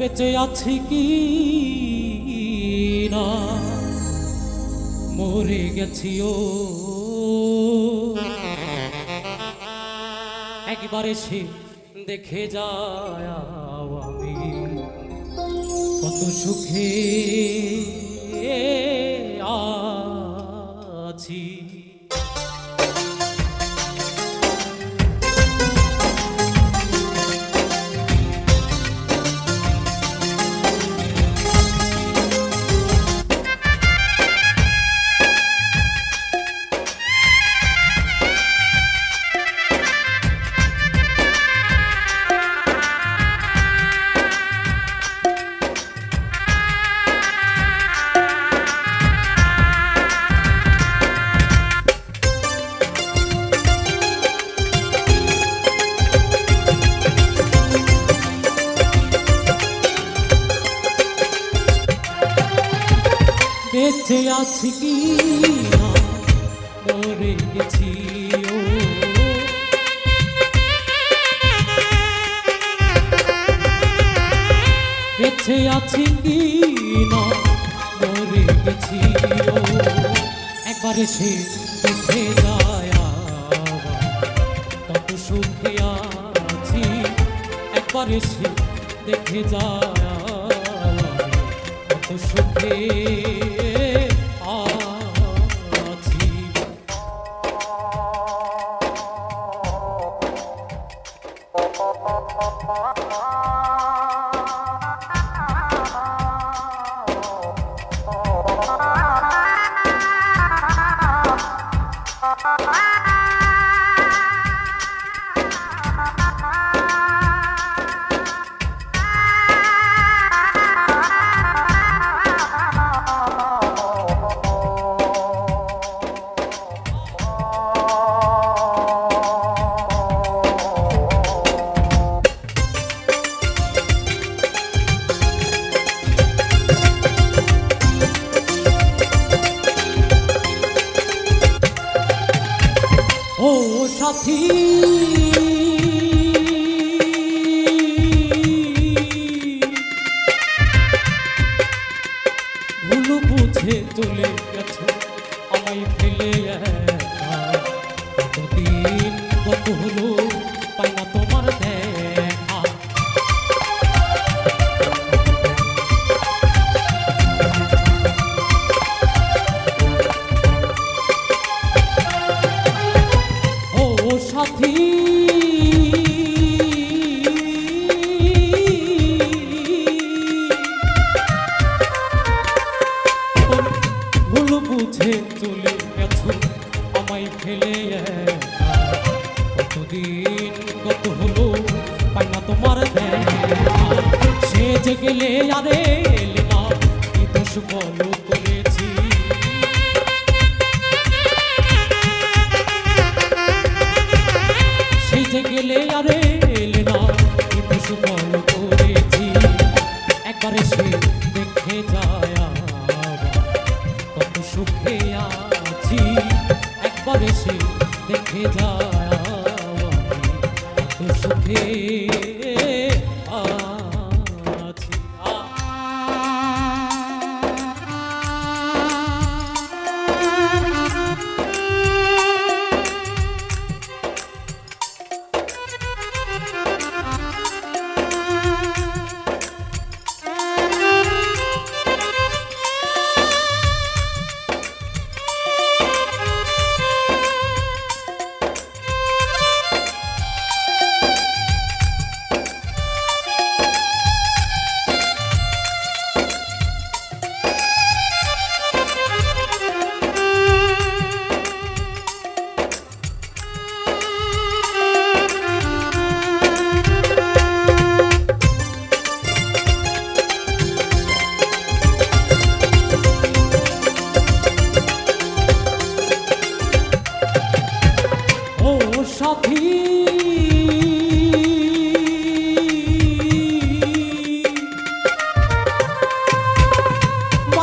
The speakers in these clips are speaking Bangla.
বেঁচে আছি কি না? মরে গেছি ও। একবার এসে দেখে যায় আমি। কত সুখে বেঁচে আছি কি না? মরে গেছি বেঁচে আছি কি না? মরে গেছি একবার এসে দেখে যায় কত সুখে আছি, একবার এসে দেখে যায় কত সুখে সাথী ভুল বুঝে চলে গেছো আমায় ফেলে বুঝে চলে গেছো, আমায় ফেলে কতদিন কত হলো, পাই না তোমার সে যে গেলে আরে এলে না কি করেছি? যে গেলে আরে দেখে যায় সুখে আছি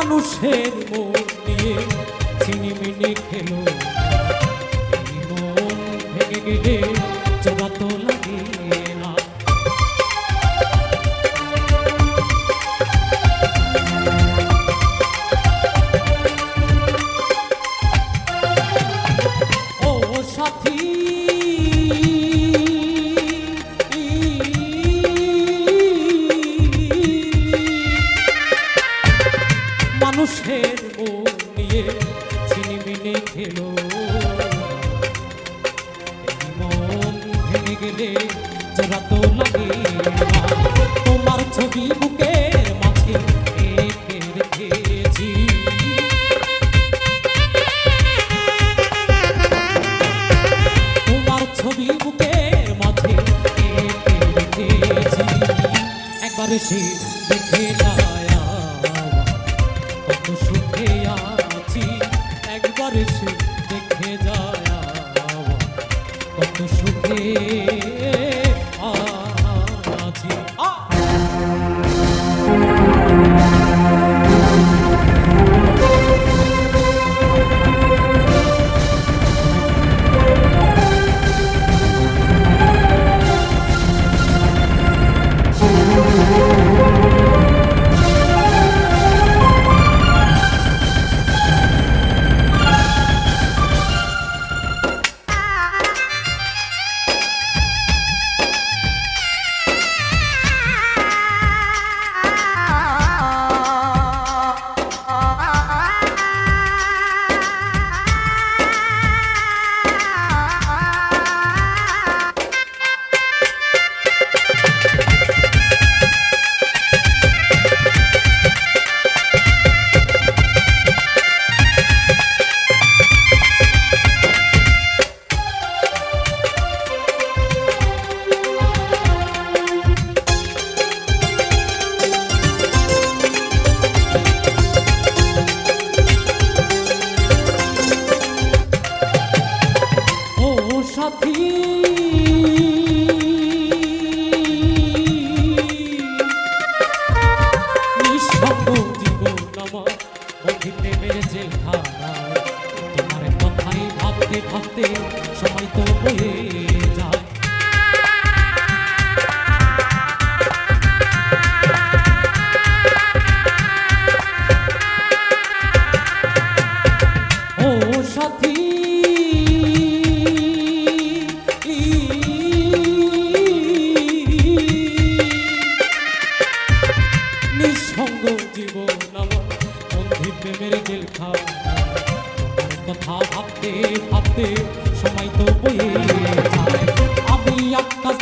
মানুষের মন নিয়ে ছিনিমিনি খেলো। মন ভেঙে গেলে মন ভেঙে গেলে জোড়া তো লাগে তোমার ছবি বুকে মাঝে এঁকে রেখেছি। তোমার ছবি বুকে মাঝে এঁকে রেখেছি একবার সে দেখে থাকতে সময় তো বয়ে